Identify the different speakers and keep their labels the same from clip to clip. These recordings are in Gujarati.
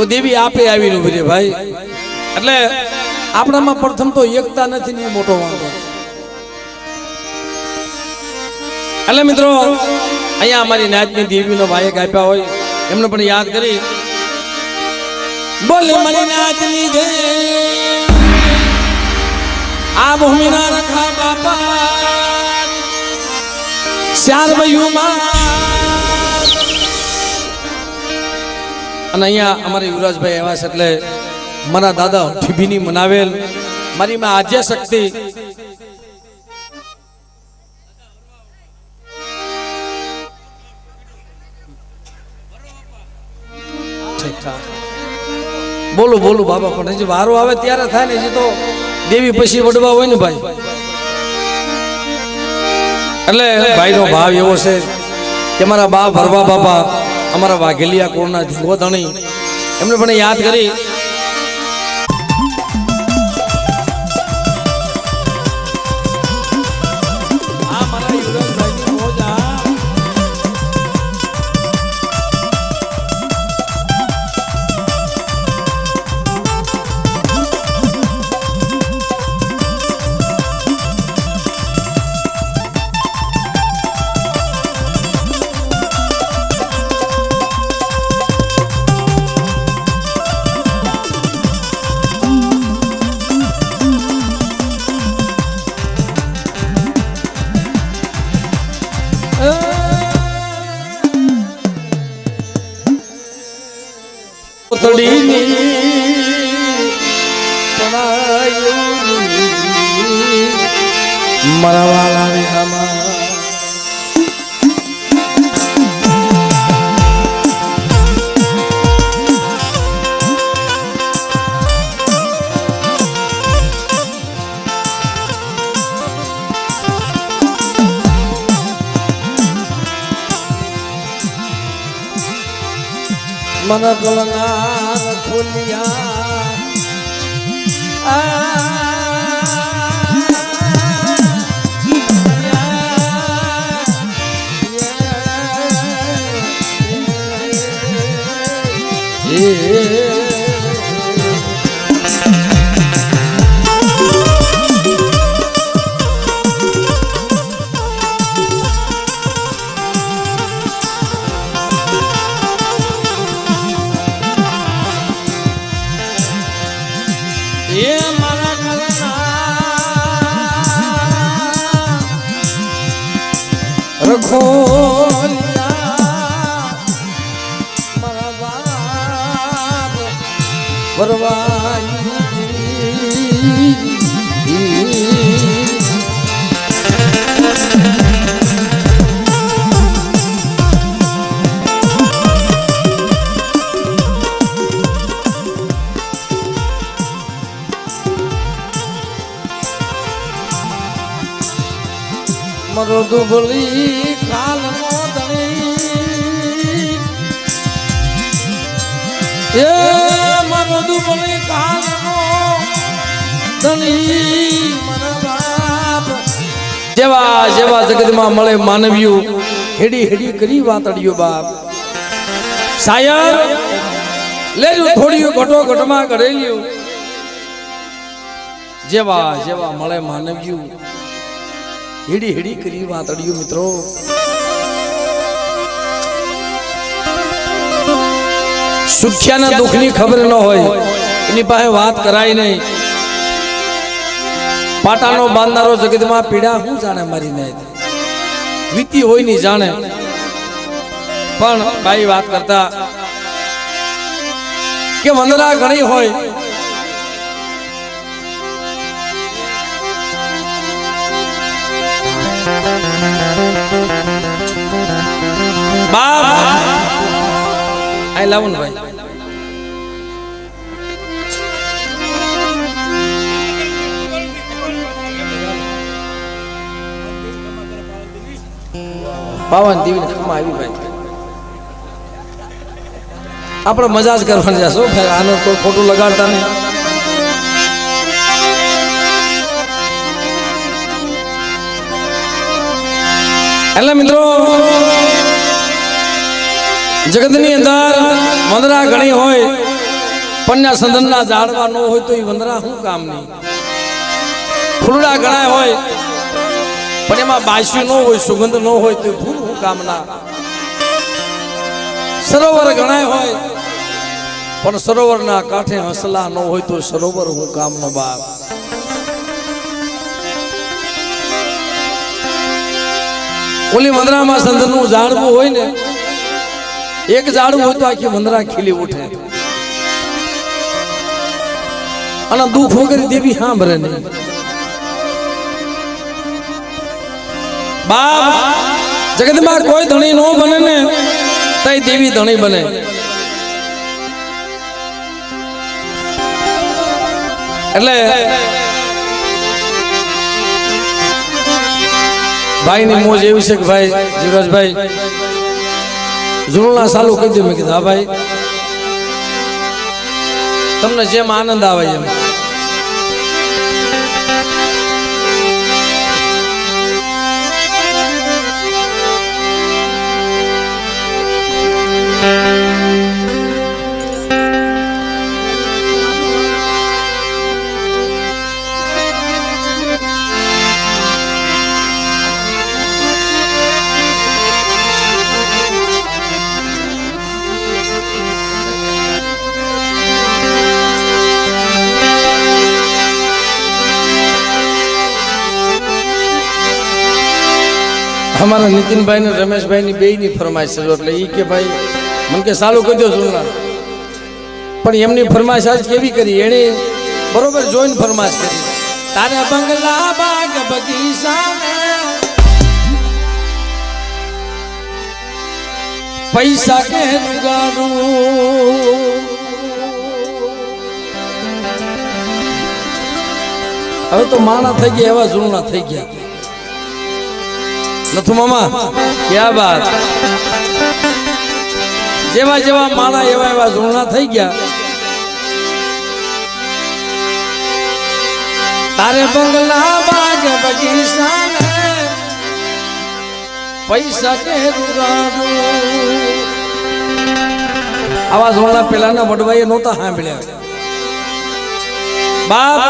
Speaker 1: તો દેવી આપે આવીને ઊભી રહે, ભાઈ. એટલે આપણામાં પ્રથમ તો એકતા નથી ને મોટો વાંધો. એટલે મિત્રો, અહીંયા અમારી નાચની દેવીનો ભાઈ આપ્યા હોય, એમને પણ યાદ કરી. બોલે મારી નાચની દે આ ભૂમિના રખા બાપા. ચાર વયુમાં અને અહીંયા અમારા યુવરાજભાઈ એવા છે એટલે મારા દાદા ઠીભીની મનાવેલ. મારી માં આજે શક્તિ. બોલો બોલો બાબા, પણ હજી વારો આવે ત્યારે થાય ને, હજી તો દેવી પછી વડવા હોય ને ભાઈ. એટલે ભાઈનો ભાવ એવો છે કે મારા બા ભરવા બાપા અમારા વાઘેલિયા ધીંગો ધણી. એમને પણ યાદ કરી મન ગલનાર ખોલિયા એ દુબલી કાલ ધણી એ મારો દુબલી કાલ બાપ. જેવા જેવા જગતમાં મળે માનવીઓ, હેડી હેડી કરી વાતડિયો બાપ. સાયર લેજો થોડીયું ઘટો ઘટમાં કરેલ્યું જેવા જેવા મળે માનવ્યું હેડી હેડી કરી વાતડિયું મિત્રો. સુખ્યાના દુઃખની ખબર ન હોય એની પાસે વાત કરાય નહીં. પાટાનો બાંધારો જગતમાં પીડા હું જાણે મારી નહીં. વીતી હોય નહીં જાણે. પણ ભાઈ વાત કરતા કે વંદના ઘણી હોય આઈ લાવો ને ભાઈ. પાવન દેવી આવી ભાઈ. આપણે મજા જ કરવાની જશો ભાઈ, આનો કોઈ ખોટું લગાડતા નહીં. એટલે મિત્રો જગતની અંદર વંદરા ઘણી હોય પન્યા સંદનના ઝાડવા ન હોય તો એ વંદરા શું કામની? ફૂલડા ઘણા હોય, પણ એમાં બાસી ન હોય, સુગંધ ન હોય તો ફૂલ શું કામના? સરોવર ઘણા હોય, પણ સરોવરના કાંઠે હસલા ન હોય તો સરોવર હું કામનો બાપ? ઓલી મંદરામાં સંદનનું ઝાડવું હોય ને એક ઝાડું હોય તો આખી વંદરા ખીલી ઉઠે. અને દુઃખ વગર દેવી સાંભળે નહીં. બાપ જગતમાં કોઈ ધણી નો બને ને તઈ દેવી ધણી બને. એટલે ભાઈની મોજ એવી છે કે ભાઈ જીવરાજભાઈ ઝૂલના સાલું કહી દે. મેં કીધું હા ભાઈ. તમને જેમ આનંદ આવે એમ. અમારા નીતિનભાઈ ને રમેશભાઈ ની બે ની ફરમાઈશ છે. એટલે એ કે ભાઈ, મને કે સારું કહી દો પણ એમની ફરમાઈશ આજ કેવી કરી? એણે બરોબર જોઈને ફરમાઈશ કરી. તારે બંગલા બાગ બગીચા પૈસા કે ગાડું હવે તો માણા થઈ ગયા, એવા જૂના થઈ ગયા. નથુ મામા, ક્યાં વાત? જેવા જેવા માળા એવા એવા ઝૂણા થઈ ગયા. તારે બંગલા બાગ બગીચા પૈસા કે આવા ઝૂલના પેલાના વડવાઈએ નહોતા સાંભળ્યા. બાપ,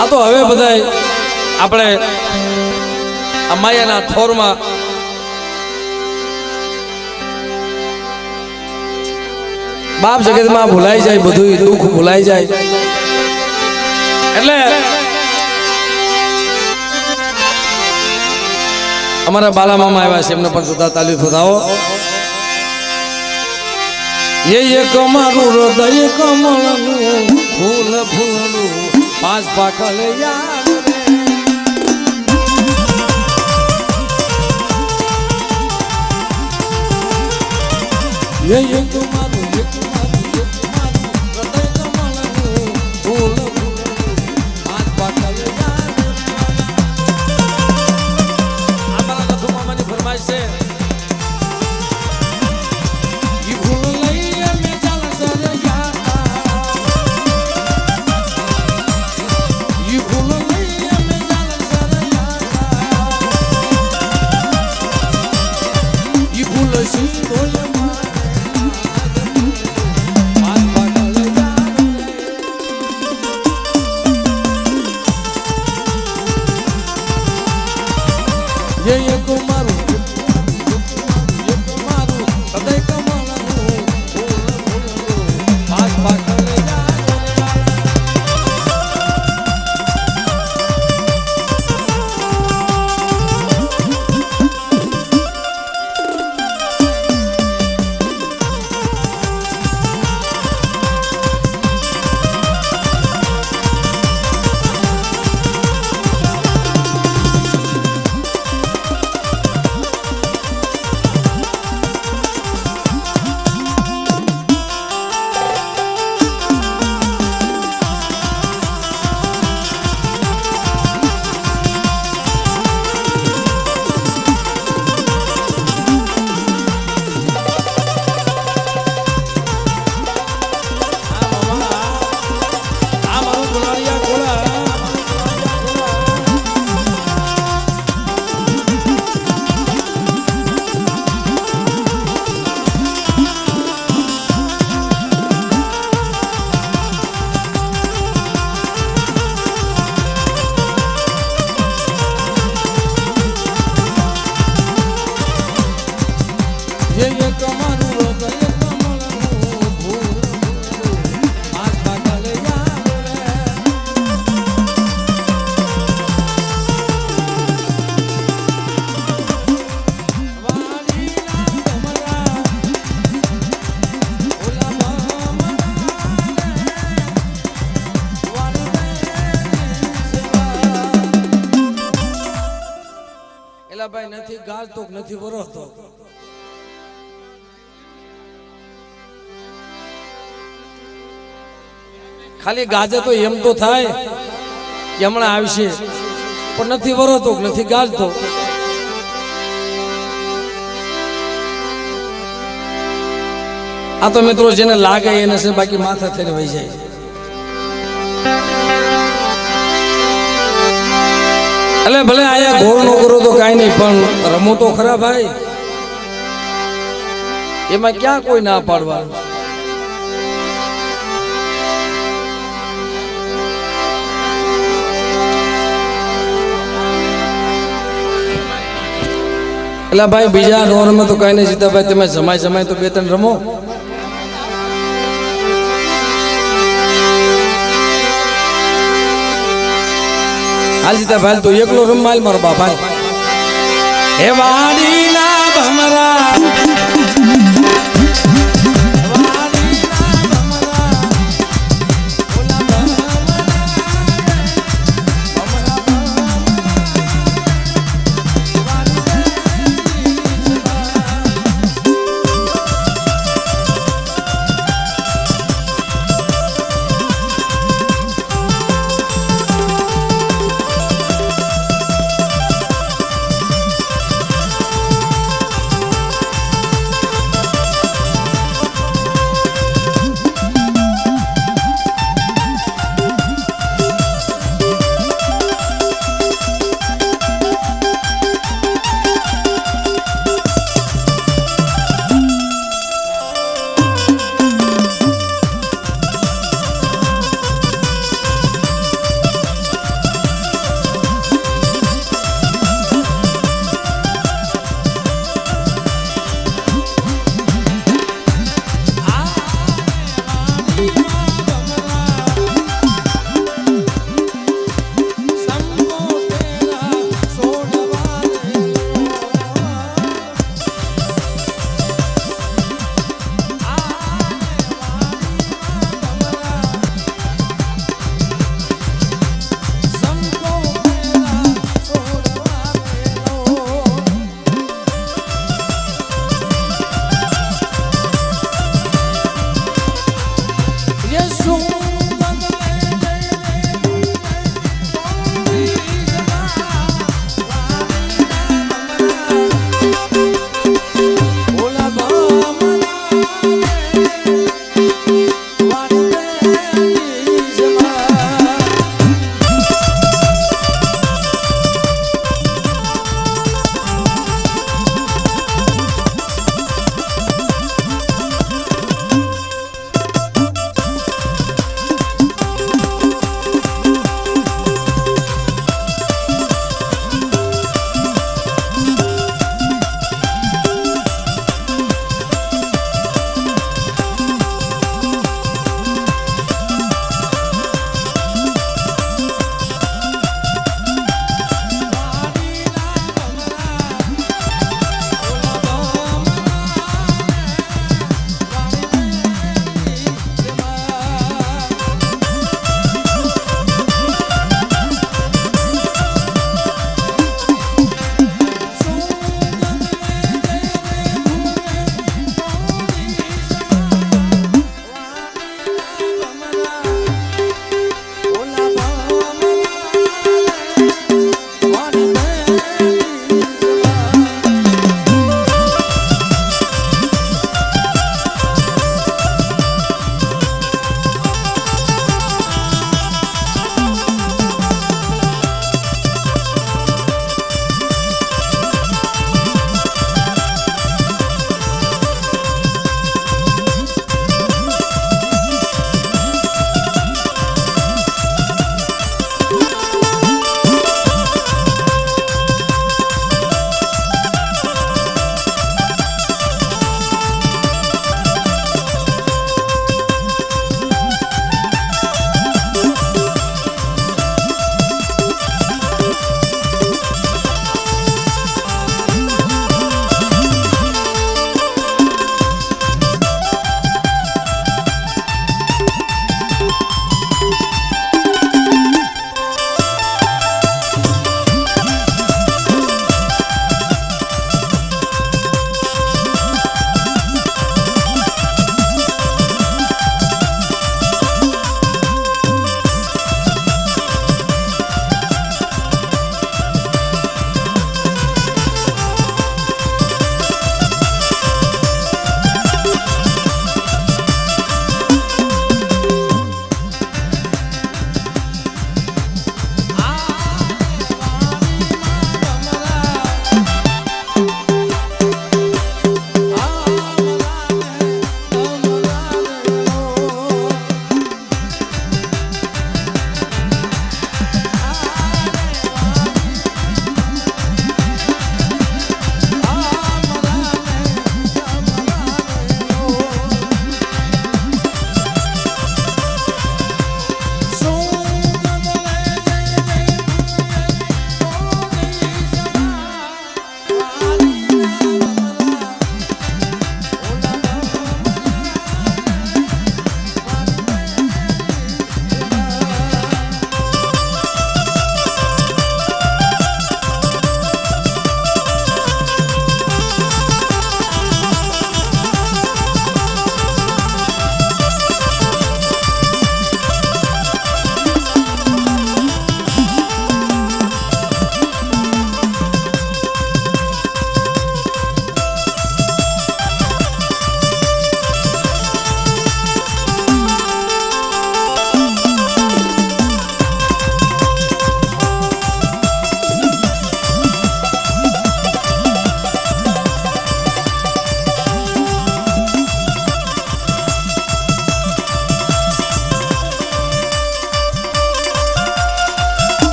Speaker 1: આ તો હવે બધાય આપણે આ માયાના થોરમાં બાપ જગતમાં ભૂલાઈ જાય બધું દુઃખ ભૂલાઈ જાય. એટલે અમારા બાલા મામા આવ્યા છે, એમને પણ સુધા તાલીફ વધાવો એ એક મારું હૃદય કમળનું ફૂલ ફૂલનું પાંચ પાકલ યાદ 远远的。નથી વરસતો ખાલી ગાજે તો એમ તો થાય કે હમણાં આવશે, પણ નથી વરસતો નથી ગાજતો. આ તો મિત્રો જેને લાગે એને છે, બાકી માથા થઈને વહી જાય. એટલે ભલે આયા ઘોર નો કરો તો કાંઈ નહીં, પણ રમો તો ખરા ભાઈ. એમાં ક્યાં કોઈ ના પાડવા એટલે ભાઈ, બીજા નોરમાં તો કઈ નહીં સીધા ભાઈ તમે જમાય જમાય તો બે ત્રણ રમો. હાલ સીધા ભાઈ તો એકલો રમવાલ મારો બાપા હે વાડીના ભમરા.